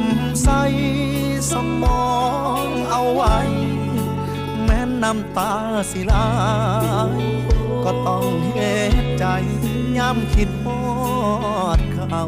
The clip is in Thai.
ำใส่สมองเอาไว้ แม้น้ำตาสิลาย ก็ต้องเฮ็ดใจย้ำคิดพอดเขา